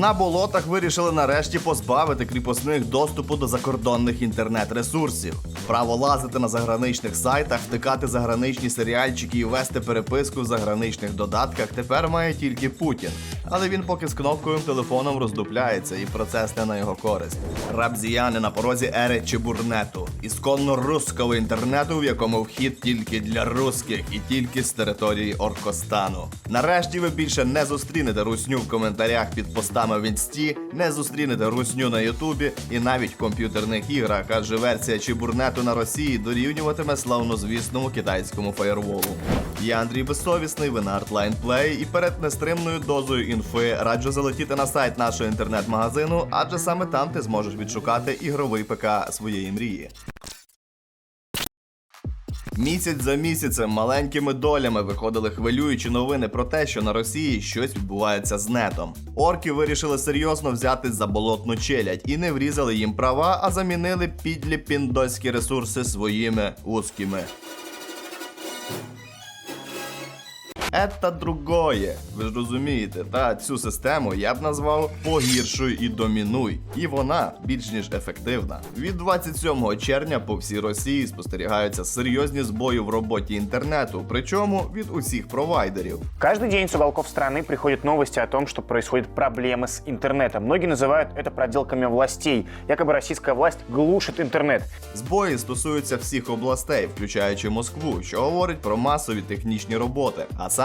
На болотах вирішили нарешті позбавити кріпосних доступу до закордонних інтернет-ресурсів. Право лазити на заграничних сайтах, втикати заграничні серіальчики і вести переписку в заграничних додатках тепер має тільки Путін. Але він поки з кнопкою телефоном роздупляється, і процес не на його користь. Рабзіяни на порозі ери чебурнету, ісконно русского інтернету, в якому вхід тільки для русських і тільки з території Оркостану. Нарешті ви більше не зустрінете русню в коментарях під постами в інсті, не зустрінете русню на Ютубі і навіть в комп'ютерних іграх, адже версія чебурнету на Росії дорівнюватиме славнозвісному китайському фаєрволу. Я Андрій Безсовісний, ви на Artline Play, і перед нестримною дозою інфи раджу залетіти на сайт нашого інтернет-магазину, адже саме там ти зможеш відшукати ігровий ПК своєї мрії. Місяць за місяцем маленькими долями виходили хвилюючі новини про те, що на Росії щось відбувається з нетом. Орки вирішили серйозно взятись за болотну челядь і не врізали їм права, а замінили підлі піндоські ресурси своїми узкими. Ета другое. Ви ж розумієте, та цю систему я б назвав погіршуй і домінуй. І вона більш ніж ефективна. Від 27 червня по всій Росії спостерігаються серйозні збої в роботі інтернету, причому від усіх провайдерів. Каждый день с уголков страны приходят новости о том, что происходят проблемы с интернетом. Многие называют это проделками властей. Якобы российская власть глушит интернет. Збої стосуються всіх областей, включаючи Москву, що говорить про масові технічні роботи, а саме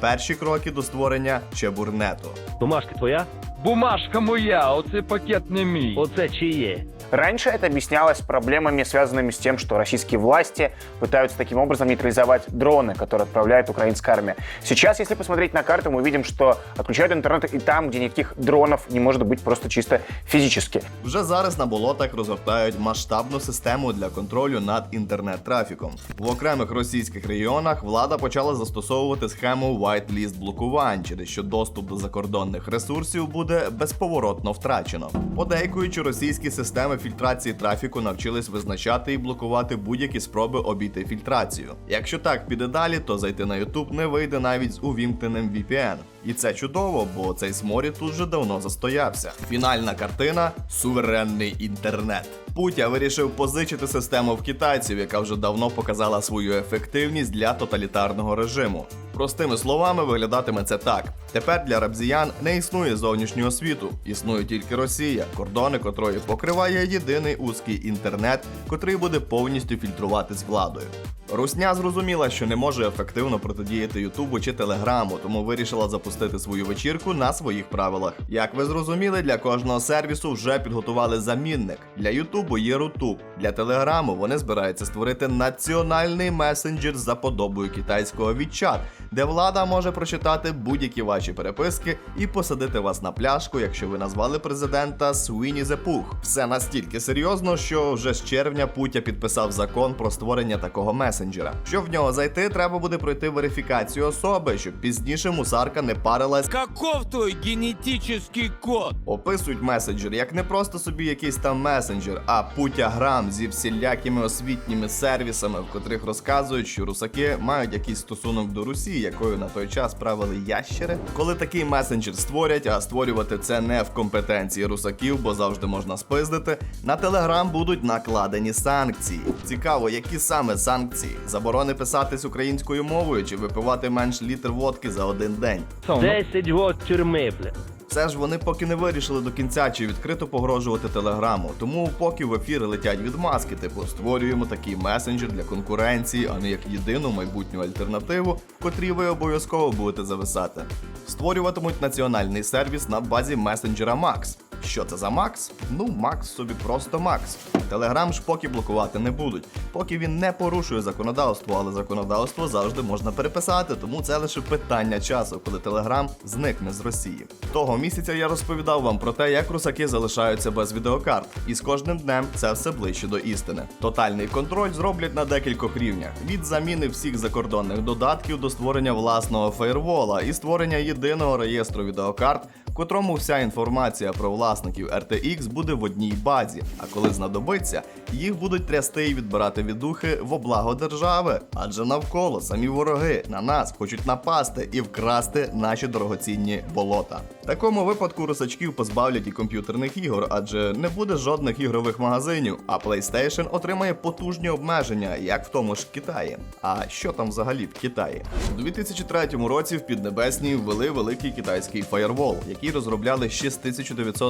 перші кроки до створення чебурнету. Бумажка твоя? Бумажка моя, оце пакет не мій. Оце чиє? Раньше это объяснялось проблемами, связанными с тем, что российские власти пытаются таким образом нейтрализовать дроны, которые отправляет украинская армия. Сейчас, если посмотреть на карту, мы видим, что отключают интернет и там, где никаких дронов не может быть просто чисто физически. Вже зараз на болотах розгортають масштабну систему для контролю над інтернет-трафіком. В окремих російських регіонах влада почала застосовувати схему whitelist блокувань, через що доступ до закордонних ресурсів буде безповоротно втрачено. Подейкуючи російські системи фільтрації трафіку навчились визначати і блокувати будь-які спроби обійти фільтрацію. Якщо так піде далі, то зайти на YouTube не вийде навіть з увімкненим VPN. І це чудово, бо цей сморід тут вже давно застоявся. Фінальна картина суверенний інтернет. Путя вирішив позичити систему в китайців, яка вже давно показала свою ефективність для тоталітарного режиму. Простими словами, виглядатиме це так: тепер для рабзіян не існує зовнішнього світу, існує тільки Росія, кордони котрої покриває єдиний узкий інтернет, котрий буде повністю фільтрувати з владою. Русня зрозуміла, що не може ефективно протидіяти Ютубу чи Телеграму, тому вирішила запустити свою вечірку на своїх правилах. Як ви зрозуміли, для кожного сервісу вже підготували замінник. Для Ютубу є Рутуб. Для Телеграму вони збираються створити національний месенджер за подобою китайського WeChat, де влада може прочитати будь-які ваші переписки і посадити вас на пляшку, якщо ви назвали президента Свіні Зепух. Все настільки серйозно, що вже з червня Путя підписав закон про створення такого месенджера. Щоб в нього зайти, треба буде пройти верифікацію особи, щоб пізніше мусарка не парилась. Каков твой генетический код? Описують месенджер як не просто собі якийсь там месенджер, а путяграм зі всілякими освітніми сервісами, в котрих розказують, що русаки мають якийсь стосунок до Русі, якою на той час правили ящери. Коли такий месенджер створять, а створювати це не в компетенції русаків, бо завжди можна спиздити. На телеграм будуть накладені санкції. Цікаво, які саме санкції? Заборони писатись українською мовою чи випивати менш літр водки за один день. Десять год тюрми, бля. Все ж вони поки не вирішили до кінця чи відкрито погрожувати телеграму. Тому поки в ефір летять відмазки, типу створюємо такий месенджер для конкуренції, а не як єдину майбутню альтернативу, в котрій ви обов'язково будете зависати. Створюватимуть національний сервіс на базі месенджера Max. Що це за Макс? Ну, Макс собі просто Макс. Телеграм ж поки блокувати не будуть, поки він не порушує законодавство, але законодавство завжди можна переписати, тому це лише питання часу, коли Телеграм зникне з Росії. Того місяця я розповідав вам про те, як русаки залишаються без відеокарт, і з кожним днем це все ближче до істини. Тотальний контроль зроблять на декількох рівнях: від заміни всіх закордонних додатків до створення власного фаєрвола і створення єдиного реєстру відеокарт, в котрому вся інформація про власників RTX буде в одній базі. А коли знадобиться, їх будуть трясти і відбирати віддухи в облаго держави. Адже навколо самі вороги на нас хочуть напасти і вкрасти наші дорогоцінні болота. В такому випадку русачків позбавлять і комп'ютерних ігор, адже не буде жодних ігрових магазинів, а PlayStation отримає потужні обмеження, як в тому ж Китаї. А що там взагалі в Китаї? У 2003 році в Піднебесній ввели великий китайський фаєрвол, який розробляли ще з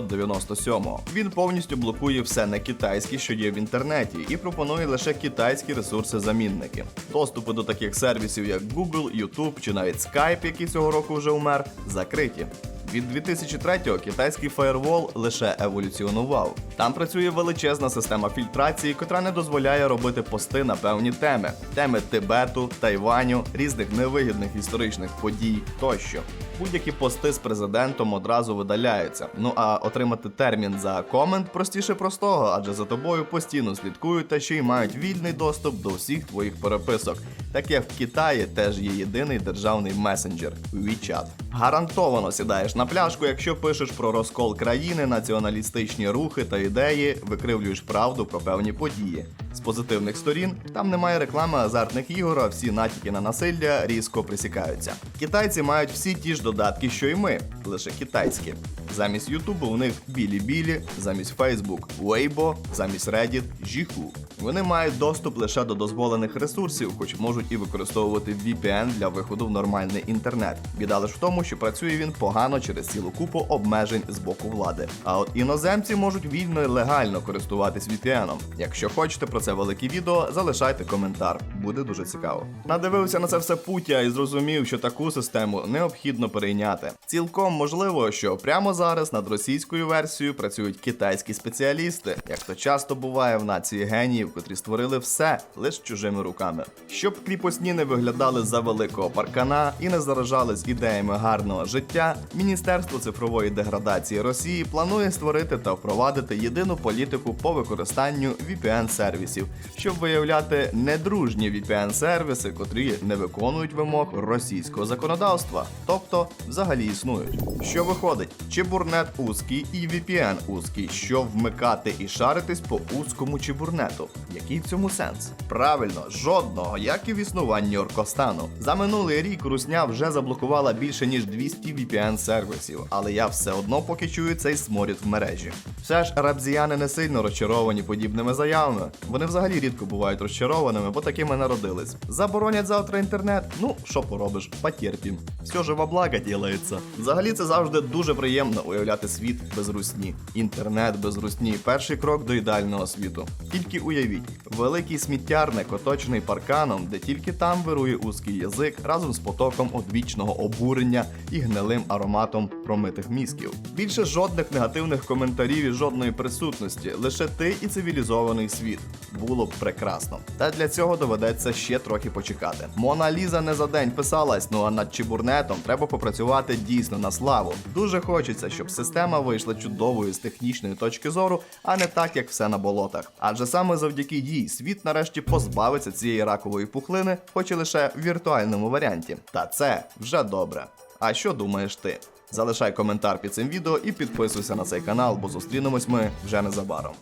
1997-го. Він повністю блокує все не китайське, що є в інтернеті, і пропонує лише китайські ресурси-замінники. Доступи до таких сервісів, як Google, YouTube чи навіть Skype, який цього року вже умер, закриті. Від 2003-го китайський фаєрвол лише еволюціонував. Там працює величезна система фільтрації, котра не дозволяє робити пости на певні теми: теми Тибету, Тайваню, різних невигідних історичних подій тощо. Будь-які пости з президентом одразу видаляються. Ну а отримати термін за комент простіше простого, адже за тобою постійно слідкують та ще й мають вільний доступ до всіх твоїх переписок. Таке в Китаї теж є єдиний державний месенджер WeChat. Гарантовано сідаєш на пляшку, якщо пишеш про розкол країни, націоналістичні рухи та ідеї, викривлюєш правду про певні події. З позитивних сторін там немає реклами азартних ігор, а всі натяки на насилля різко присікаються. Китайці мають всі ті ж додатки, що й ми, лише китайські. Замість Ютубу у них білі-білі, замість Facebook Weibo, замість Reddit Жіху. Вони мають доступ лише до дозволених ресурсів, хоч можуть і використовувати VPN для виходу в нормальний інтернет. Біда лише в тому, що працює він погано через цілу купу обмежень з боку влади. А от іноземці можуть вільно і легально користуватись VPN. Якщо хочете про це велике відео, залишайте коментар, буде дуже цікаво. Надивився на це все путя і зрозумів, що таку систему необхідно перейняти. Цілком можливо, що прямо зараз над російською версією працюють китайські спеціалісти, як то часто буває в нації геніїв, котрі створили все лише чужими руками. Щоб кріпосні не виглядали за великого паркана і не заражались ідеями гарного життя, Міністерство цифрової деградації Росії планує створити та впровадити єдину політику по використанню VPN-сервісів, щоб виявляти недружні VPN-сервіси, котрі не виконують вимог російського законодавства, тобто взагалі існують. Що виходить? Чебурнет узкий і VPN узкий, що вмикати і шаритись по узкому чебурнету. Який в цьому сенс? Правильно, жодного, як і в існуванні Оркостану. За минулий рік Русня вже заблокувала більше ніж 200 VPN-сервісів, але я все одно поки чую цей сморід в мережі. Все ж рабзіяни не сильно розчаровані подібними заявами. Вони взагалі рідко бувають розчарованими, бо такими народились. Заборонять завтра інтернет. Ну, що поробиш, потерпім. Все ж во благо ділається. Взагалі це завжди дуже приємно уявляти світ без русні. Інтернет без русні перший крок до ідеального світу. Тільки уявіть, великий сміттярник, оточений парканом, де тільки там вирує узкий язик разом з потоком одвічного обурення і гнилим ароматом промитих мізків. Більше жодних негативних коментарів і жодної присутності, лише ти і цивілізований світ. Було б прекрасно. Та для цього доведеться ще трохи почекати. Мона Ліза не за день писалась, ну а над чебурнетом треба попрацювати дійсно на славу. Дуже хочеться, щоб система вийшла чудовою з технічної точки зору, а не так, як все на болотах. Адже саме завдяки їй світ нарешті позбавиться цієї ракової пухлини, хоч і лише в віртуальному варіанті. Та це вже добре. А що думаєш ти? Залишай коментар під цим відео і підписуйся на цей канал, бо зустрінемось ми вже незабаром.